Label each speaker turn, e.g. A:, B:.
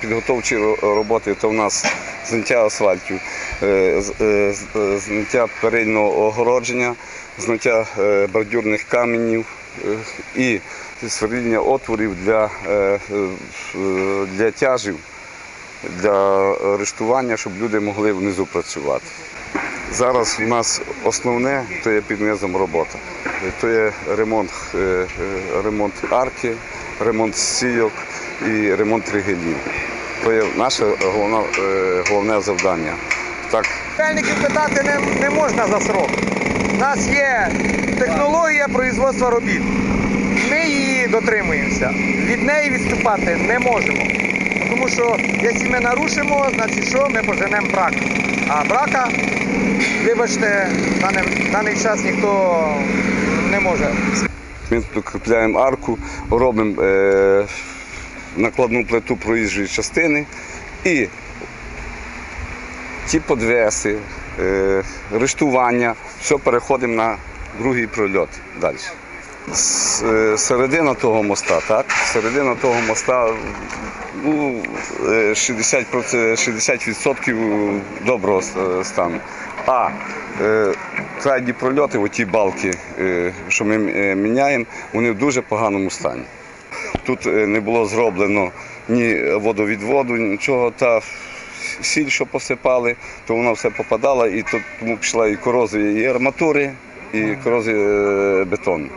A: Підготовчі роботи то в нас зняття асфальтів, е, е, е, зняття переднього огородження, зняття бордюрних каменів і сверління отворів для, для тяжів, для рештування, щоб люди могли внизу працювати. Зараз у нас основне то під низом робота. Е, То є ремонт, ремонт арки, ремонт стійок і ремонт ригелів. То є наше головне, головне завдання. Так,
B: Мельників питати не, не можна за срок. У нас є технологія производства робіт. Ми її дотримуємося. Від неї відступати не можемо. Тому що якщо ми нарушимо, значить що ми поженемо брак. А брака, вибачте, в даний час ніхто не може.
A: Ми прикріпляємо арку, робимо е, накладну плиту проїжджої частини і ті подвеси, е, рештування, все переходимо на другий прольот далі. Е, Середина того моста, так? Середина того моста ну, е, 60%, 60% доброго стану. А крайні прольоти, оті балки, е, що ми е, міняємо, вони в дуже поганому стані. Тут е, не було зроблено ні водовідводу, нічого. Та сіль, що посипали, то вона все попадала, і тут тому пішла і корозія і арматури, і корозія бетону.